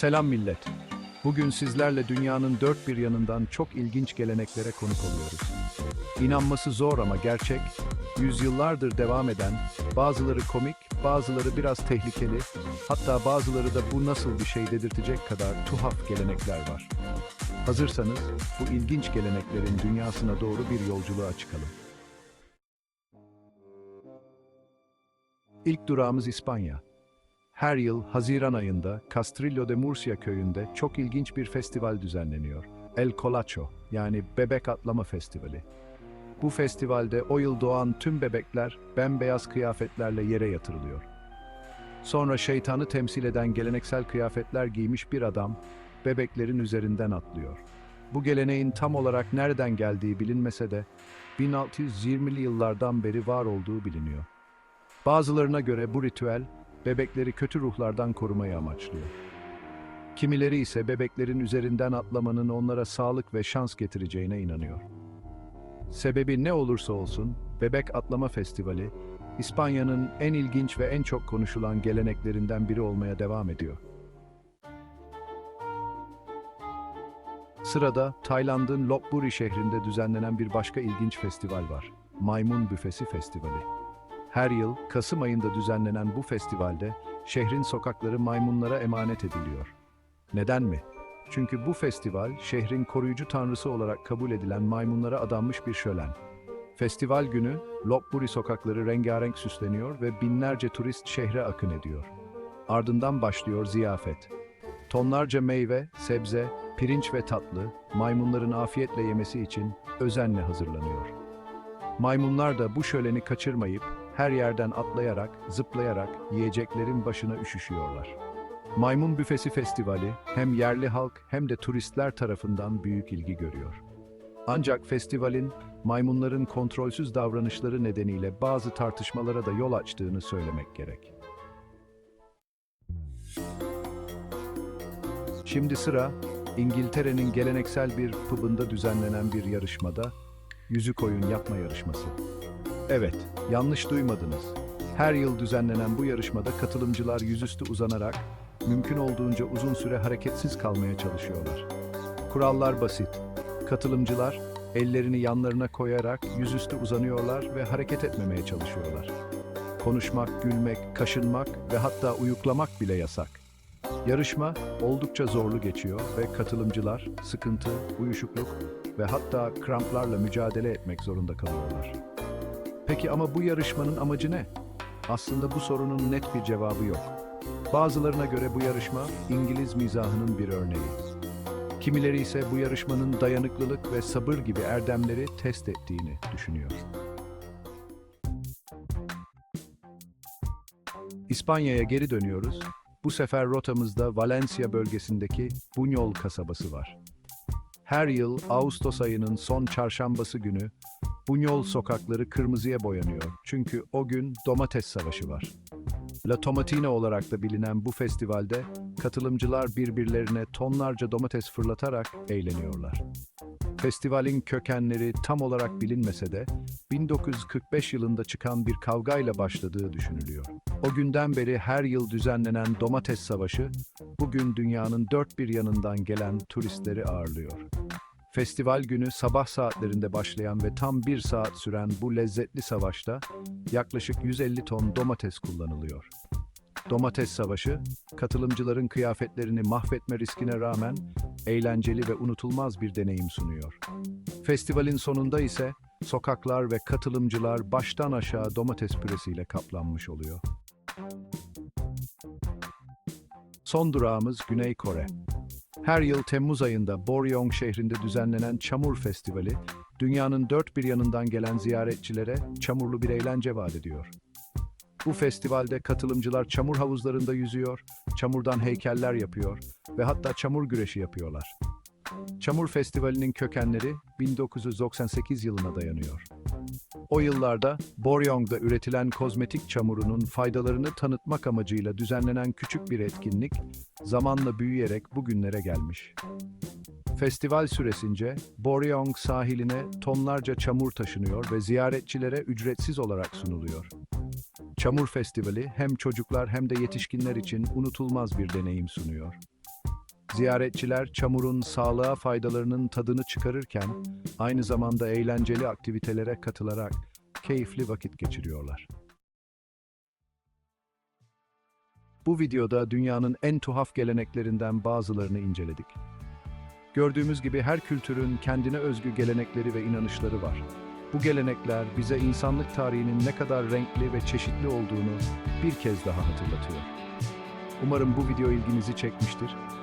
Selam millet. Bugün sizlerle dünyanın dört bir yanından çok ilginç geleneklere konuk oluyoruz. İnanması zor ama gerçek, yüzyıllardır devam eden, bazıları komik, bazıları biraz tehlikeli, hatta bazıları da bu nasıl bir şey dedirtecek kadar tuhaf gelenekler var. Hazırsanız bu ilginç geleneklerin dünyasına doğru bir yolculuğa çıkalım. İlk durağımız İspanya. Her yıl Haziran ayında Castrillo de Murcia köyünde çok ilginç bir festival düzenleniyor. El Colacho yani Bebek Atlama Festivali. Bu festivalde o yıl doğan tüm bebekler bembeyaz kıyafetlerle yere yatırılıyor. Sonra şeytanı temsil eden geleneksel kıyafetler giymiş bir adam bebeklerin üzerinden atlıyor. Bu geleneğin tam olarak nereden geldiği bilinmese de 1620'li yıllardan beri var olduğu biliniyor. Bazılarına göre bu ritüel bebekleri kötü ruhlardan korumayı amaçlıyor. Kimileri ise bebeklerin üzerinden atlamanın onlara sağlık ve şans getireceğine inanıyor. Sebebi ne olursa olsun, Bebek Atlama Festivali, İspanya'nın en ilginç ve en çok konuşulan geleneklerinden biri olmaya devam ediyor. Sırada Tayland'ın Lopburi şehrinde düzenlenen bir başka ilginç festival var. Maymun Büfesi Festivali. Her yıl Kasım ayında düzenlenen bu festivalde şehrin sokakları maymunlara emanet ediliyor. Neden mi? Çünkü bu festival şehrin koruyucu tanrısı olarak kabul edilen maymunlara adanmış bir şölen. Festival günü Lopburi sokakları rengarenk süsleniyor ve binlerce turist şehre akın ediyor. Ardından başlıyor ziyafet. Tonlarca meyve, sebze, pirinç ve tatlı maymunların afiyetle yemesi için özenle hazırlanıyor. Maymunlar da bu şöleni kaçırmayıp her yerden atlayarak, zıplayarak yiyeceklerin başına üşüşüyorlar. Maymun Büfesi Festivali hem yerli halk hem de turistler tarafından büyük ilgi görüyor. Ancak festivalin maymunların kontrolsüz davranışları nedeniyle bazı tartışmalara da yol açtığını söylemek gerek. Şimdi sıra İngiltere'nin geleneksel bir pub'ında düzenlenen bir yarışmada yüzük oyun yapma yarışması. Evet, yanlış duymadınız. Her yıl düzenlenen bu yarışmada katılımcılar yüzüstü uzanarak mümkün olduğunca uzun süre hareketsiz kalmaya çalışıyorlar. Kurallar basit. Katılımcılar ellerini yanlarına koyarak yüzüstü uzanıyorlar ve hareket etmemeye çalışıyorlar. Konuşmak, gülmek, kaşınmak ve hatta uyuklamak bile yasak. Yarışma oldukça zorlu geçiyor ve katılımcılar sıkıntı, uyuşukluk ve hatta kramplarla mücadele etmek zorunda kalıyorlar. Peki ama bu yarışmanın amacı ne? Aslında bu sorunun net bir cevabı yok. Bazılarına göre bu yarışma İngiliz mizahının bir örneği. Kimileri ise bu yarışmanın dayanıklılık ve sabır gibi erdemleri test ettiğini düşünüyor. İspanya'ya geri dönüyoruz. Bu sefer rotamızda Valencia bölgesindeki Buñol kasabası var. Her yıl Ağustos ayının son çarşambası günü Buñol sokakları kırmızıya boyanıyor. Çünkü o gün domates savaşı var. La Tomatina olarak da bilinen bu festivalde katılımcılar birbirlerine tonlarca domates fırlatarak eğleniyorlar. Festivalin kökenleri tam olarak bilinmese de 1945 yılında çıkan bir kavgayla başladığı düşünülüyor. O günden beri her yıl düzenlenen domates savaşı bugün dünyanın dört bir yanından gelen turistleri ağırlıyor. Festival günü sabah saatlerinde başlayan ve tam bir saat süren bu lezzetli savaşta yaklaşık 150 ton domates kullanılıyor. Domates savaşı, katılımcıların kıyafetlerini mahvetme riskine rağmen eğlenceli ve unutulmaz bir deneyim sunuyor. Festivalin sonunda ise sokaklar ve katılımcılar baştan aşağı domates püresiyle kaplanmış oluyor. Son durağımız Güney Kore. Her yıl Temmuz ayında Boryong şehrinde düzenlenen Çamur Festivali, dünyanın dört bir yanından gelen ziyaretçilere çamurlu bir eğlence vaat ediyor. Bu festivalde katılımcılar çamur havuzlarında yüzüyor, çamurdan heykeller yapıyor ve hatta çamur güreşi yapıyorlar. Çamur Festivali'nin kökenleri 1998 yılına dayanıyor. O yıllarda Boryong'da üretilen kozmetik çamurunun faydalarını tanıtmak amacıyla düzenlenen küçük bir etkinlik zamanla büyüyerek bugünlere gelmiş. Festival süresince Boryong sahiline tonlarca çamur taşınıyor ve ziyaretçilere ücretsiz olarak sunuluyor. Çamur Festivali hem çocuklar hem de yetişkinler için unutulmaz bir deneyim sunuyor. Ziyaretçiler çamurun sağlığa faydalarının tadını çıkarırken aynı zamanda eğlenceli aktivitelere katılarak keyifli vakit geçiriyorlar. Bu videoda dünyanın en tuhaf geleneklerinden bazılarını inceledik. Gördüğümüz gibi her kültürün kendine özgü gelenekleri ve inanışları var. Bu gelenekler bize insanlık tarihinin ne kadar renkli ve çeşitli olduğunu bir kez daha hatırlatıyor. Umarım bu video ilginizi çekmiştir.